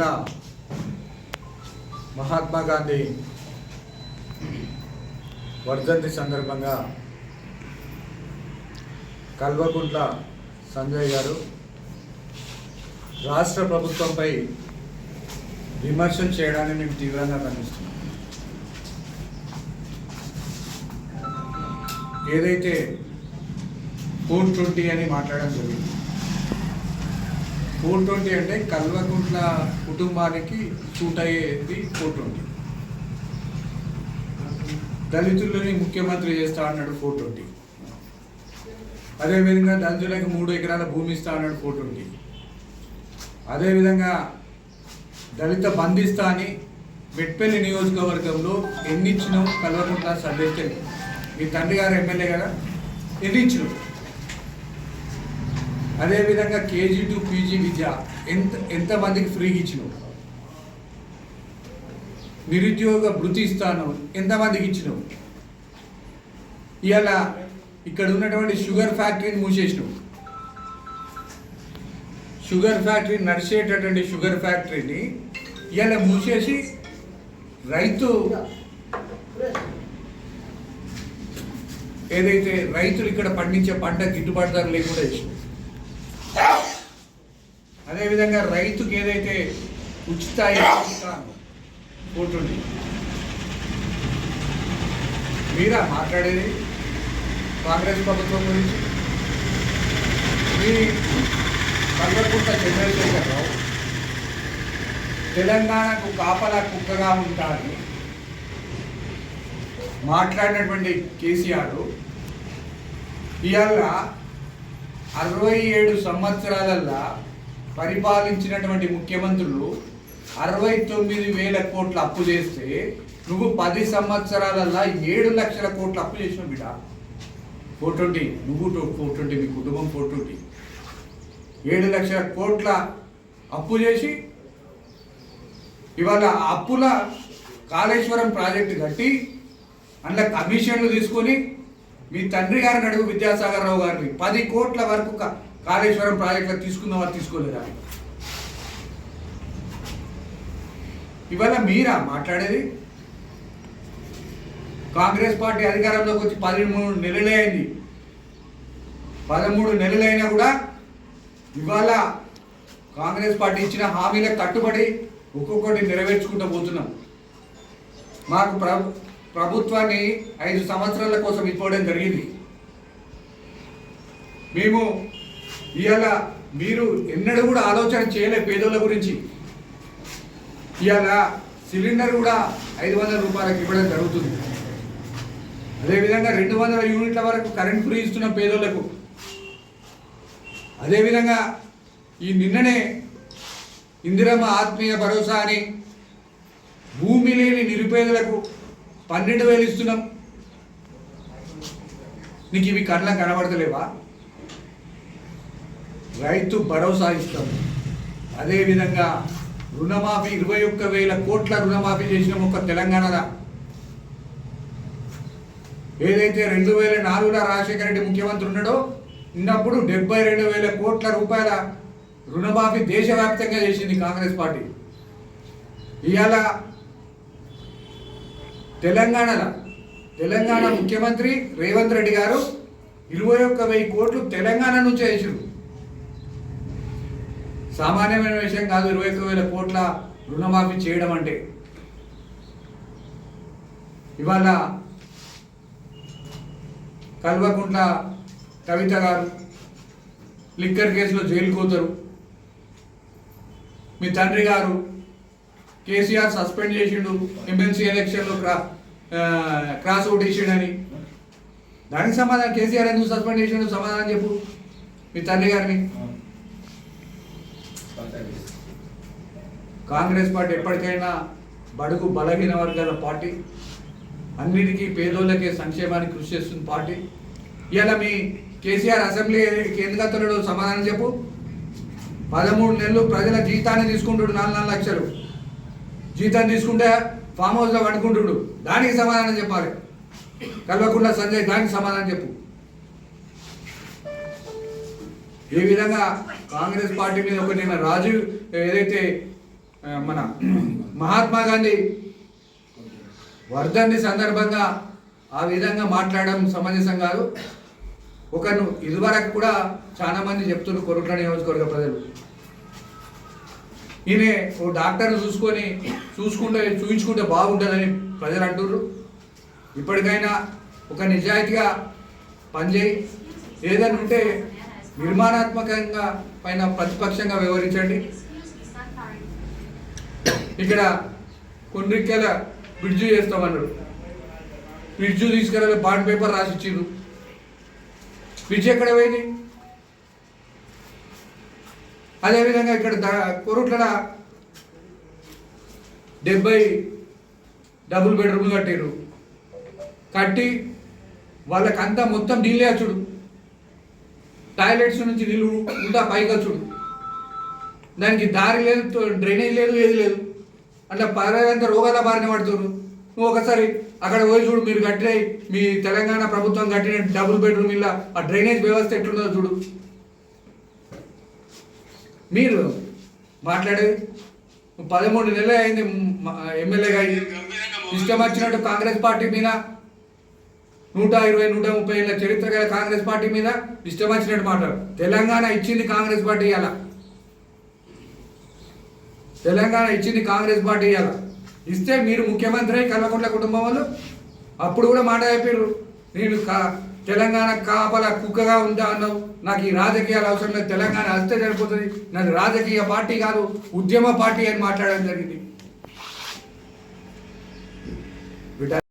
చేసిన మహాత్మా గాంధీ వర్ధంతి సందర్భంగా కల్వకుంట్ల సంజయ్ గారు రాష్ట్ర ప్రభుత్వంపై విమర్శలు చేయడాన్ని మేము తీవ్రంగా ఖండిస్తున్నాం. ఏదైతే ఫోర్ ట్వంటీ అని మాట్లాడడం జరిగింది ఫోర్ ట్వంటీ అంటే కల్వకుంట్ల కుటుంబానికి సూట్ అయ్యేది ఫోర్ ట్వంటీ. దళితులని ముఖ్యమంత్రి చేస్తా అన్నాడు ఫోర్ ట్వంటీ. అదేవిధంగా దళితులకు మూడు ఎకరాల భూమి ఇస్తా అన్నాడు ఫోర్ ట్వంటీ. అదేవిధంగా దళిత బంధిస్తా అని మెట్పల్లి నియోజకవర్గంలో ఎన్నిచ్చినాం కల్వకుంట్ల సర్వేకెళ్ళి మీ తండ్రి గారు ఎమ్మెల్యే కదా? ఎన్నిచ్చినాం అదేవిధంగా కేజీ టు పీజీ విద్య ఎంత ఎంతమందికి ఫ్రీగా ఇచ్చినావు? నిరుద్యోగ భృతి ఇస్తాను ఎంతమందికి ఇచ్చినావు? ఇవాళ ఇక్కడ ఉన్నటువంటి షుగర్ ఫ్యాక్టరీని మూసేసినావు. షుగర్ ఫ్యాక్టరీ నడిచేటటువంటి షుగర్ ఫ్యాక్టరీని ఇవాళ మూసేసి రైతు ఏదైతే రైతులు ఇక్కడ పండించే పంట గిట్టుబాటు ధర లేకుండా చేసినావు అదేవిధంగా రైతుకి ఏదైతే ఉచిత పోతుంది. మీరా మాట్లాడేది? కాంగ్రెస్ ప్రభుత్వం గురించి? మీ కల్వకుంట చంద్రశేఖర్ రావు తెలంగాణకు కాపలా కుక్కగా ఉంటారని మాట్లాడినటువంటి కేసీఆర్ ఇవాళ అరవై ఏడు సంవత్సరాలల్లా పరిపాలించినటువంటి ముఖ్యమంత్రులు అరవై తొమ్మిది వేల కోట్ల అప్పు చేస్తే నువ్వు పది సంవత్సరాలల్లా ఏడు లక్షల కోట్ల అప్పు చేసిన బిడ్డ. Four twenty. నువ్వు ఫోర్ ట్వంటీ మీ కుటుంబం ఫోర్ ట్వంటీ. ఏడు లక్షల కోట్ల అప్పు చేసి ఇవాళ అప్పుల కాళేశ్వరం ప్రాజెక్టు కట్టి అందులో కమిషన్లు తీసుకొని మీ తండ్రి గారిని అడుగు విద్యాసాగర్ రావు గారిని. పది కోట్ల వరకు కాళేశ్వరం ప్రాజెక్టులు తీసుకుందామా తీసుకోలేదా? ఇవాళ మీరా మాట్లాడేది? కాంగ్రెస్ పార్టీ అధికారంలోకి వచ్చి పదమూడు నెలలే అయింది. పదమూడు నెలలైనా కూడా ఇవాళ కాంగ్రెస్ పార్టీ ఇచ్చిన హామీలకు కట్టుబడి ఒక్కొక్కటి నెరవేర్చుకుంటూ పోతున్నాం. మాకు ప్రభు ప్రభుత్వాన్ని ఐదు సంవత్సరాల కోసం ఇవ్వడం జరిగింది. మేము ఇవాళ మీరు ఎన్నడూ కూడా ఆలోచన చేయలే పేదోళ్ళ గురించి. ఇవాళ సిలిండర్ కూడా ఐదు వందల రూపాయలకు ఇవ్వడం జరుగుతుంది. అదేవిధంగా రెండు వందల యూనిట్ల వరకు కరెంట్ ఫ్రీ ఇస్తున్నాం పేదోళ్ళకు అదేవిధంగా ఈ నిన్ననే ఇందిరమ్మ ఆత్మీయ భరోసా అని భూమి లేని నిరుపేదలకు పన్నెండు వేలు ఇస్తున్నాం. నీకు ఇవి కళ్ళ కనబడతలేవా? రైతు భరోసా ఇస్తాం. అదేవిధంగా రుణమాఫీ ఇరవై ఒక్క వేల కోట్ల రుణమాఫీ చేసిన ఒక తెలంగాణలో ఏదైతే రెండు వేల నాలుగులో రాజశేఖర రెడ్డి ముఖ్యమంత్రి ఉన్నాడో ఉన్నప్పుడు డెబ్బై రెండు వేల కోట్ల రూపాయల రుణమాఫీ దేశవ్యాప్తంగా చేసింది కాంగ్రెస్ పార్టీ. ఇవాళ తెలంగాణలో తెలంగాణ ముఖ్యమంత్రి రేవంత్ రెడ్డి గారు ఇరవై ఒక్క వెయ్యి కోట్లు తెలంగాణ నుంచే వేసారు సామాన్యమైన విషయం కాదు ఇరవై ఒక్క వేల కోట్ల రుణమాఫీ చేయడం అంటే. ఇవాళ కల్వకుంట్ల కవిత గారు లిక్కర్ కేసులో జైలుకు పోతారు. మీ తండ్రి గారు కేసీఆర్ సస్పెండ్ చేసిండు ఎమ్మెల్సీ ఎలక్షన్లో క్రా క్రాస్ అవుట్ చేసిండని దానికి సమాధానం కేసీఆర్ ఎందుకు సస్పెండ్ చేసిండు? సమాధానం చెప్పు మీ తండ్రి గారిని. కాంగ్రెస్ పార్టీ ఎప్పటికైనా బడుగు బలహీన వర్గాల పార్టీ. అన్నిటికీ పేదోళ్ళకే సంక్షేమానికి కృషి చేస్తుంది పార్టీ. ఇవాళ మీ కేసీఆర్ అసెంబ్లీ కేంద్రగతుడు సమాధానం చెప్పు. పదమూడు నెలలు ప్రజల జీతాన్ని తీసుకుంటుడు నాలుగు నాలుగు లక్షలు. జీతం తీసుకుంటే ఫామ్ హౌస్లో పడుకుంటుడు దానికి సమాధానం చెప్పాలి. కల్వకుండా సంజయ్ దానికి సమాధానం చెప్పు. ఏ విధంగా కాంగ్రెస్ పార్టీ మీద ఒక నిన్న రాజు ఏదైతే మన మహాత్మా గాంధీ వర్ధంతి సందర్భంగా ఆ విధంగా మాట్లాడడం సమంజసం కాదు. ఒకను ఇదివరకు కూడా చాలా మంది చెప్తున్నారు కొరుట్ల నియోజకవర్గ ప్రజలు. ఈయన ఓ డాక్టర్ని చూసుకొని చూసుకుంటే చూపించుకుంటే బాగుంటుందని ప్రజలు అంటున్నారు ఇప్పటికైనా ఒక నిజాయితీగా పనిచేయి. ఏదైనా ఉంటే నిర్మాణాత్మకంగా పైన ప్రతిపక్షంగా వ్యవహరించండి. ఇక్కడ కొన్నికెల బ్రిడ్జి చేస్తామన్నాడు బ్రిడ్జు తీసుకెళ్ళి బాండ్ పేపర్ రాసి ఇచ్చిండ్రు బ్రిడ్జ్ ఎక్కడ పోయింది? అదేవిధంగా ఇక్కడ కొరుట్ల డెబ్బై డబుల్ బెడ్రూమ్లు కట్టారు కట్టి వాళ్ళకంతా మొత్తం నీళ్ళే వచ్చుడు టాయిలెట్స్ నుంచి నీళ్ళు ఉంటా పైకి వచ్చుడు దానికి దారి లేదు డ్రైనేజ్ లేదు ఏది లేదు. అట్లా పర్వాలంతా రోగాల బారిన పడుతున్నారు నువ్వు ఒకసారి అక్కడ పోయి చూడు మీరు కట్టిన మీ తెలంగాణ ప్రభుత్వం కట్టిన డబుల్ బెడ్రూమ్ ఇల్లా ఆ డ్రైనేజ్ వ్యవస్థ ఎట్లుందో చూడు. మీరు మాట్లాడేది? పదమూడు నెలలు అయింది ఎమ్మెల్యేగా అయ్యి. ఇష్టం వచ్చినట్టు కాంగ్రెస్ పార్టీ మీద నూట ఇరవై నూట ముప్పై ఏళ్ళ చరిత్ర గల కాంగ్రెస్ పార్టీ మీద ఇష్టం వచ్చినట్టు మాట్లాడు. తెలంగాణ ఇచ్చింది కాంగ్రెస్ పార్టీ అలా. తెలంగాణ ఇచ్చింది కాంగ్రెస్ పార్టీ ఇవ్వాలి ఇస్తే మీరు ముఖ్యమంత్రి కల్వకుంట్ల కుటుంబం వాళ్ళు అప్పుడు కూడా మాట చెప్పారు నేను కా తెలంగాణ కాపల కుక్కగా ఉంటా అన్నావు. నాకు ఈ రాజకీయాలు అవసరం లేదు. తెలంగాణ వస్తే సరిపోతుంది. నాది రాజకీయ పార్టీ కాదు ఉద్యమ పార్టీ అని మాట్లాడడం జరిగింది.